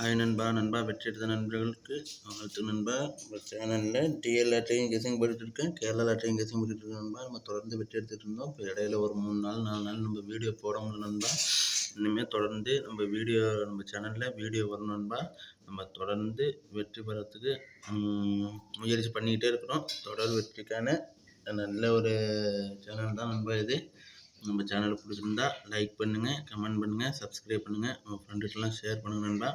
Hi நண்பா நண்பா வெற்றி எடுத்த நண்பர்களுக்கு வாழ்த்து நண்பா. நம்ம சேனலில் டிஎல் லாட்டையும் கெசிங் போட்டுட்டு இருக்கேன் கேரளா லெட்டரையும் கெசிங் போட்டுட்டு இருக்கேன் நண்பா. நம்ம தொடர்ந்து வெற்றி எடுத்துகிட்டு இருந்தோம் இப்போ இடையில ஒரு மூணு நாள் நாலு நாள் நம்ம வீடியோ போட முடியல நண்பா. இனிமேல் தொடர்ந்து நம்ம வீடியோ நம்ம சேனலில் வீடியோ வரணும் நண்பா. நம்ம தொடர்ந்து வெற்றி பெறத்துக்கு முயற்சி பண்ணிக்கிட்டே இருக்கிறோம். தொடர் வெற்றிக்கான நல்ல ஒரு சேனல் தான் நண்பா இது. நம்ம சேனலை பிடிச்சிருந்தா லைக் பண்ணுங்கள் கமெண்ட் பண்ணுங்கள் சப்ஸ்கிரைப் பண்ணுங்கள் உங்கள் ஃப்ரெண்டுக்கெல்லாம் ஷேர் பண்ணுங்கள் நண்பா.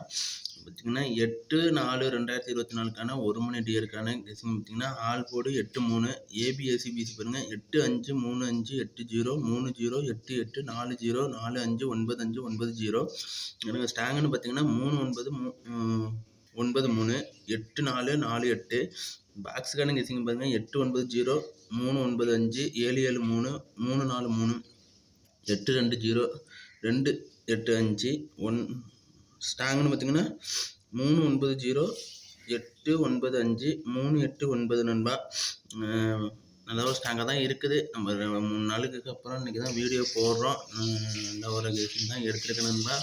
பார்த்திங்கன்னா எட்டு நாலு ரெண்டாயிரத்தி இருபத்தி நாலுக்கான ஒரு மணி டியருக்கான கெஸிங் பார்த்திங்கன்னா ஆல் போர்டு எட்டு மூணு ஏபிஎஸ்சி பிசி பாருங்கள் எட்டு அஞ்சு மூணு அஞ்சு எட்டு ஜீரோ மூணு ஜீரோ எட்டு எட்டு நாலு ஜீரோ நாலு அஞ்சு ஒன்பது அஞ்சு ஒன்பது ஜீரோ எனக்கு ஸ்டாங்குன்னு பார்த்தீங்கன்னா மூணு ஒன்பது மூ ஒன்பது மூணு எட்டு நாலு நாலு எட்டு. பாக்ஸுக்கான கெஸிங் பாருங்கள் எட்டு ஒன்பது ஜீரோ மூணு ஒன்பது அஞ்சு ஏழு ஏழு மூணு மூணு நாலு மூணு. எட்டு ரெண்டு ஜீரோ ரெண்டு எட்டு அஞ்சு ஒன் ஸ்டாங்குன்னு பார்த்தீங்கன்னா மூணு ஒன்பது ஜீரோ எட்டு ஒன்பது அஞ்சு மூணு எட்டு ஒன்பது நண்பா. நல்ல ஒரு ஸ்டாங்காக தான் இருக்குது. நம்ம மூணு நாளுக்கு அப்புறம் இன்றைக்கி தான் வீடியோ போடுறோம். நல்ல ஒரு தான் எடுத்துருக்கேன் நண்பா.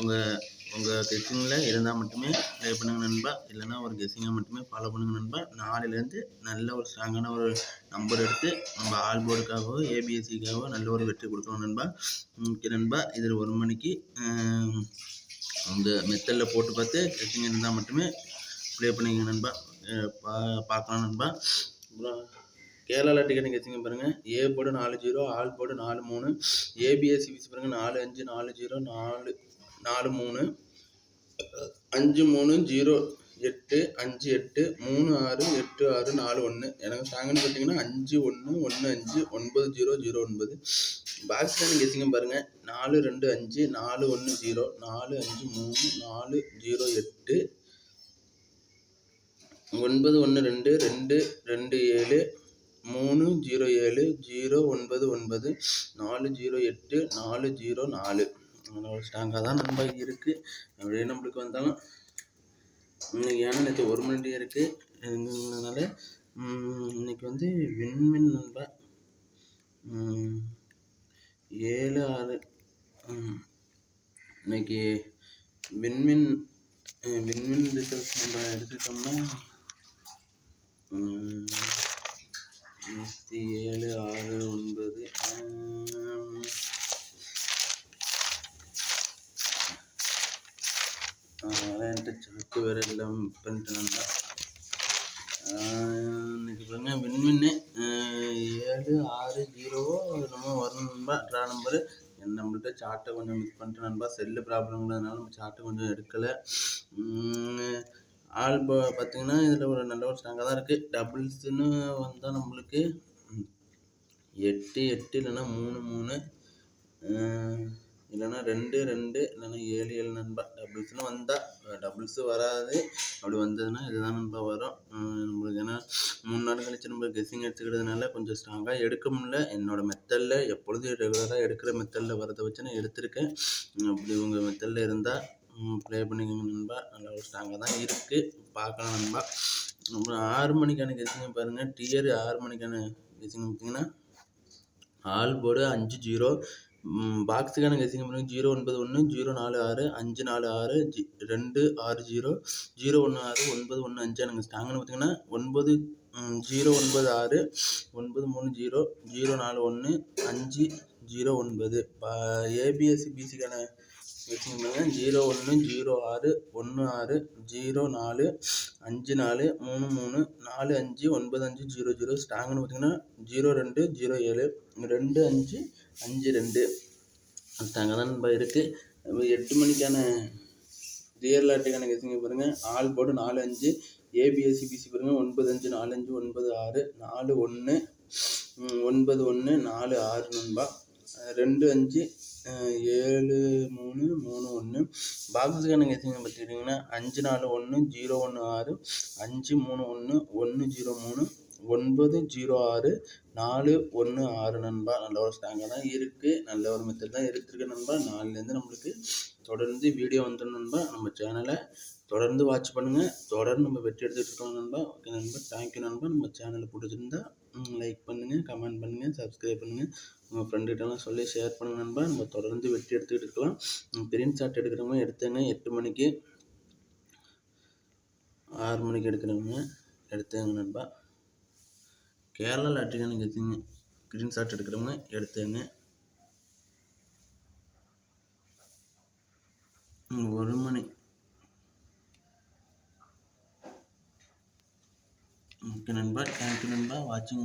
உங்கள் உங்கள் கெஸ்ஸிங்கில் இருந்தால் மட்டுமே ப்ளே பண்ணுங்க நண்பா. இல்லைன்னா ஒரு கெஸ்ஸிங்கை மட்டுமே ஃபாலோ பண்ணுங்க நண்பா. நாளையிலேருந்து நல்ல ஒரு ஸ்ட்ராங்கான ஒரு நம்பர் எடுத்து நம்ம ஆல் போர்டுக்காகவோ ஏபிஎஸ்சிக்காகவோ நல்ல ஒரு வெற்றி கொடுக்கணும் நண்பா. ஓகே நண்பா. இதில் ஒரு மணிக்கு அந்த மெத்தடில் போட்டு பார்த்து கெஸ்ஸிங் இருந்தால் மட்டுமே ப்ளே பண்ணிங்க நண்பா. பா பார்க்கலாம் நண்பா. அப்புறம் கேரளா டிக்கெட் கெஸ்ஸிங் பாருங்கள் ஏ போர்டு நாலு ஜீரோ ஆல் போர்டு நாலு மூணு. ஏபிஎஸ்சி பாருங்கள் நாலு அஞ்சு நாலு ஜீரோ நாலு நாலு மூணு. அஞ்சு மூணு ஜீரோ எட்டு அஞ்சு எட்டு மூணு ஆறு எட்டு ஆறு நாலு ஒன்று எனக்கு ஸ்ட்ராங்குன்னு பார்த்தீங்கன்னா அஞ்சு ஒன்று ஒன்று அஞ்சு ஒன்பது ஜீரோ ஜீரோ ஒன்பது. பாக்ஸ் லைன் கெஸிங்க பாருங்கள் நாலு ரெண்டு அஞ்சு நாலு ஒன்று ஜீரோ. நாலு அஞ்சு மூணு நாலு ஜீரோ எட்டு. ஒன்பது ஒன்று ரெண்டு ரெண்டு ரெண்டு ஏழு. மூணு ஜீரோ ஏழு ஜீரோ ஒன்பது ஒன்பது. நாலு ஜீரோ எட்டு நாலு ஜீரோ நாலு. அதனால் ஸ்ட்ராங்காக தான் நம்ம இருக்குது அப்படியே நம்மளுக்கு வந்தாலும் இன்னைக்கு ஏன்னா நேற்று ஒரு மணி இருக்குதுனால இன்னைக்கு வந்து விண்மின் நண்பா ஏழு ஆறு இன்னைக்கு விண்மின் விண்மின் ரிசல்ட்ஸ் நம்ம எடுத்துக்கிட்டோம்னா நூற்றி ஏழு ஆறு ஒன்பது ஆம், என்கிட்ட சாக்கு வேறு எல்லாம் பண்ணிட்டு நண்பா இன்னைக்கு பாருங்க விண்மின்னு ஏழு ஆறு ஜீரோவோ என்னமோ வரும் நண்பா ட்ரா நம்பரு என் நம்மள்ட்ட சார்ட்டை கொஞ்சம் மிஸ் பண்ணிட்டு நண்பா செல்லு ப்ராப்ளம்ங்கிறதுனால நம்ம சார்ட்டை கொஞ்சம் எடுக்கலை. ஆல் பார்த்தீங்கன்னா இதில் ஒரு நல்ல ஒரு ஸ்ட்ராங்காக தான் இருக்குது டபுள்ஸ்னு வந்தால் நம்மளுக்கு எட்டு எட்டு இல்லைன்னா மூணு மூணு. இல்லைன்னா ரெண்டு ரெண்டு இல்லைன்னா ஏழு ஏழு நண்பா. டபுள்ஸ்னு வந்தால் டபுள்ஸு வராது. அப்படி வந்ததுன்னா இதுதான் நண்பா வரும். நம்மளுக்கு ஏன்னா மூணு நாள் கழிச்சு நம்ம கெஸ்ஸிங் எடுத்துக்கிறதுனால கொஞ்சம் ஸ்ட்ராங்காக எடுக்க முடியல. என்னோட மெத்தடில் எப்பொழுதும் ரெகுலராக எடுக்கிற மெத்தடில் வரதை வச்சு நான் எடுத்திருக்கேன். அப்படி உங்கள் மெத்தடில் இருந்தால் ப்ளே பண்ணிக்கோங்க நண்பா. நல்ல ஒரு ஸ்ட்ராங்காக தான் இருக்குது பார்க்கலாம் நண்பா. அப்புறம் ஆறு மணிக்கான கெஸ்ஸிங் பாருங்கள் டியர் ஆறு மணிக்கான கெஸ்ஸிங் பார்த்தீங்கன்னா ஆல் போர்டு அஞ்சு ஜீரோ பாக்ஸுக்கான கெஸிங் பண்ணுங்க ஜீரோ ஒன்பது ஒன்று ஜீரோ நாலு ஆறு அஞ்சு நாலு ஆறு ஜி ரெண்டு ஆறு ஜீரோ ஜீரோ ஒன்று ஆறு ஒன்பது ஒன்று அஞ்சு எனக்கு ஸ்ட்ராங்குன்னு பார்த்தீங்கன்னா ஒன்பது ஜீரோ ஒன்பது ஆறு ஒன்பது மூணு ஜீரோ ஜீரோ நாலு ஒன்று அஞ்சு ஜீரோ ஒன்பது. ஏபிஎஸ்சி பிசிக்கான கெஸிங் ஜீரோ ஒன்று ஜீரோ ஆறு ஒன்று ஆறு ஜீரோ நாலு அஞ்சு நாலு மூணு மூணு நாலு அஞ்சு ஒன்பது அஞ்சு ஜீரோ ஜீரோ. ஸ்டாங்குன்னு பார்த்தீங்கன்னா ஜீரோ ரெண்டு ஜீரோ ஏழு ரெண்டு அஞ்சு அஞ்சு ரெண்டு. ஸ்ட்ராங்காக தான் நம்ம இருக்குது எட்டு மணிக்கான ரியல் லாட்டுக்கான கெஸிங்க பாருங்கள் ஆல் போர்டு நாலு அஞ்சு ஏபிஎஸ்சி பிசி பாருங்கள் ஒன்பது அஞ்சு நாலு அஞ்சு ஒன்பது ஆறு நாலு ஒன்று ஒன்பது ஒன்று நாலு ஆறு நண்பா. ரெண்டு அஞ்சு ஏழு மூணு மூணு ஒன்று. பாக்ஸுக்கான கெஸிங்க பார்த்துக்கிட்டிங்கன்னா அஞ்சு நாலு ஒன்று ஜீரோ ஒன்று ஆறு அஞ்சு மூணு ஒன்று ஒன்று ஜீரோ மூணு ஒன்பது ஜீரோ ஆறு நாலு ஒன்று ஆறு நண்பா. நல்ல ஒரு ஸ்ட்ராங்காக தான் இருக்குது நல்ல ஒரு மெத்தட் தான் எடுத்துருக்கு நண்பா. நாலுலேருந்து நம்மளுக்கு தொடர்ந்து வீடியோ வந்துடும் நண்பா. நம்ம சேனலை தொடர்ந்து வாட்ச் பண்ணுங்கள் தொடர்ந்து நம்ம வெற்றி எடுத்துகிட்டு இருக்கோம் நண்பா. ஓகே நண்பா. தேங்க்யூ நண்பா. நம்ம சேனலை பிடிச்சிருந்தா லைக் பண்ணுங்கள் கமெண்ட் பண்ணுங்கள் சப்ஸ்கிரைப் பண்ணுங்கள் உங்கள் ஃப்ரெண்டுகிட்டலாம் சொல்லி ஷேர் பண்ணுங்க நண்பா. நம்ம தொடர்ந்து வெற்றி எடுத்துக்கிட்டு இருக்கலாம். பிரிண்ட் ஷாட் எடுக்கிறவங்க எடுத்தேங்க. எட்டு மணிக்கு ஆறு மணிக்கு எடுக்கிறவங்க எடுத்தேங்க நண்பா. கேரளா லாட்ரி நீங்கள் க்ரீன் ஷாட் எடுக்கிறவங்க எடுத்தேங்க ஒரு மணி. ஓகே நண்பா தேங்க்யூ நண்பா. வாட்சிங்